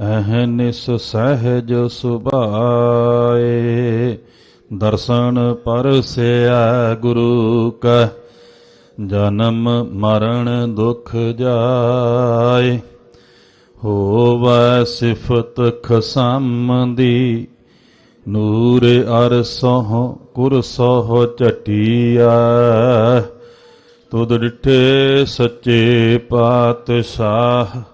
ਅਹਨਿਸ ਸਹਿਜ ਸੁਭਾਏ, ਦਰਸ਼ਨ ਪਰਸਿਆ ਗੁਰੂ ਕਾ ਜਨਮ ਮਰਨ ਦੁਖ ਜਾਏ। ਹੋਵੈ ਸਿਫਤ ਖਸਮ ਦੀ ਨੂਰ ਅਰ ਸੋਹ ਕੁਰ ਕੁਰਸੋਂ ਚਟੀਆ ਤੁਧ ਡਿਠੇ ਸੱਚੇ ਪਾਤਸ਼ਾਹ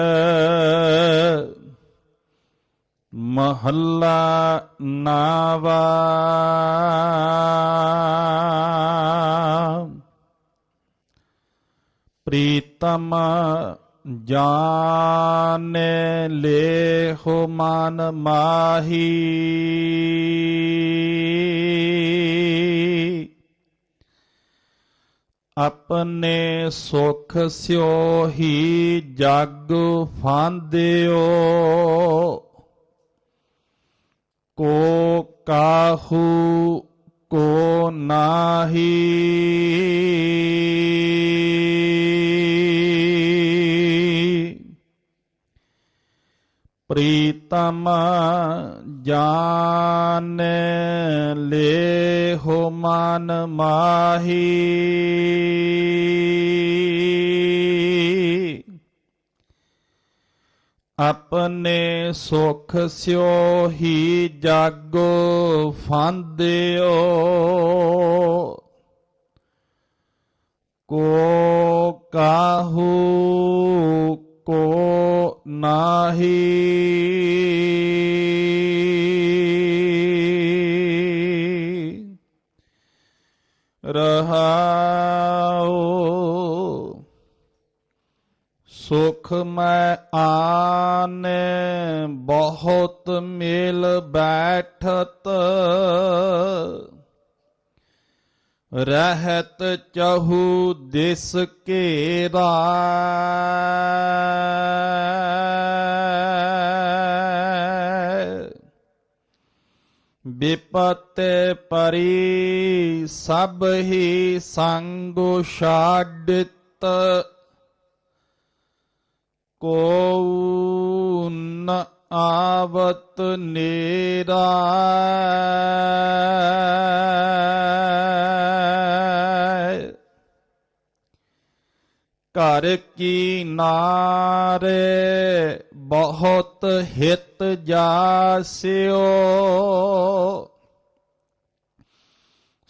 ਮਹੱਲਾ ਨਾਵਾ। ਪ੍ਰੀਤਮ ਜਾਣੇ ਲੈ ਹੋ ਮਨ ਮਾਹੀ। ਆਪਣੇ ਸੁਖ ਸਿਓ ਹੀ ਜਗ ਫਾਂਦਿਓ। ਕੋ ਕਾਹੂ ਕੋ ਨਾਹੀ। ਪ੍ਰੀਤਮ ਜਾਣੇ ਲੈ ਹੋ ਮਨ ਮਾਹੀ। ਆਪਣੇ ਸੁਖ ਸਿਓ ਹੀ ਜਾਗੋ ਫਾਂਦਿਓ। ਕੋ ਕਾਹੂ ਕੋ ਨਾਹੀ। ਰਹਾਉ ਸੁਖ ਮੈਂ ਆਨੇ ਬਹੁਤ ਮੇਲ ਬੈਠਤ ਰਹਿਤ ਚਹੂ ਦਿਸ ਘੇਰਾ ਵਿਪਤ ਪਰੀ ਸਭ ਹੀ ਸੰਗ ਛਾਡਿਤ ਕੋ ਨ ਆਵਤ ਨੇਰਾ ਘਰ ਕੀ ਨਾਰੇ ਬਹੁਤ ਹਿਤ ਜਾਸਿਓ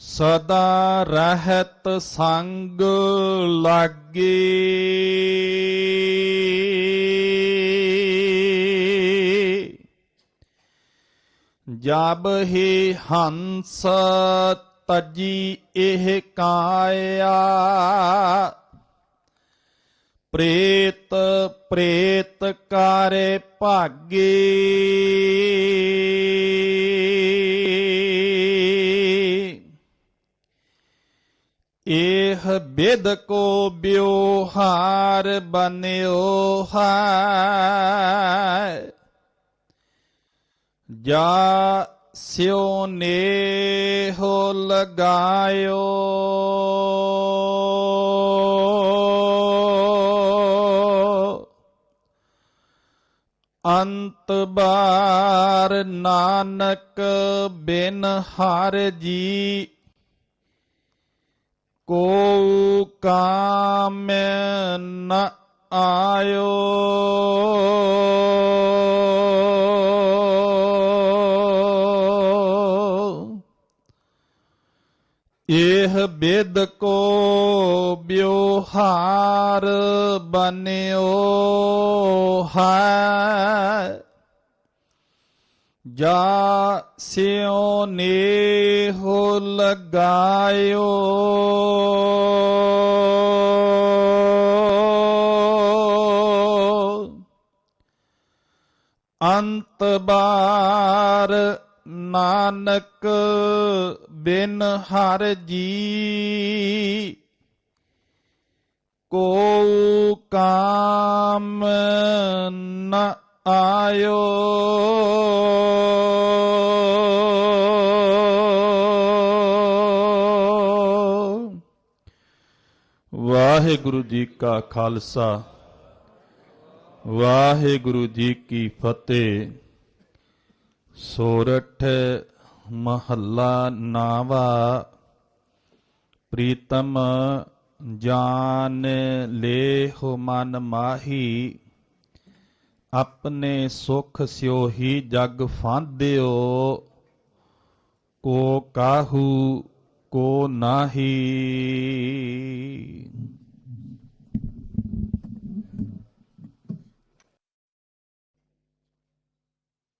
ਸਦਾ ਰਹਿਤ ਸੰਗ ਲਾਗੀ ਜਬ ਹੀ ਹੰਸ ਤਜੀ ਇਹ ਕਾਇਆ ਪ੍ਰੇਤ ਪ੍ਰੇਤ ਕਾਰੇ ਭਾਗੇ ਇਹ ਬਿਦ ਕੋ ਬਿਵਹਾਰ ਬਨਿਓ ਹੈ ਜਾ ਸਿਉ ਨੇਹੋ ਲਗਾਇਓ। ਅੰਤ ਬਾਰ ਨਾਨਕ ਬਿਨ ਹਰ ਜੀ ਕੋ ਕਾਮ ਨ ਆਇਓ। ਇਹ ਬਿਦ ਕੋ ਬਿਵਹਾਰ ਬਨਿਓ ਹੈ। ਜਾ ਸਿਉ ਨੇਹੋ ਲਗਾਇਓ। ਅੰਤ ਬਾਰ ਨਾਨਕ ਬਿਨ ਹਰ ਜੀ ਕੋ ਕਾਮ ਨ ਆਇਓ। ਵਾਹਿਗੁਰੂ ਜੀ ਕਾ ਖਾਲਸਾ, ਵਾਹਿਗੁਰੂ ਜੀ ਕੀ ਫਤਿਹ। ਸੋਰਠ ਮਹੱਲਾ ਨਾਵਾ, ਪ੍ਰੀਤਮ ਜਾਨ ਲੇਹੁ ਮਨ ਮਾਹੀ, ਆਪਣੇ ਸੁਖ ਸਿਓ ਹੀ ਜਗ ਫਾਂਦਿਓ, ਕੋ ਕਾਹੂ ਕੋ ਨਾਹੀ।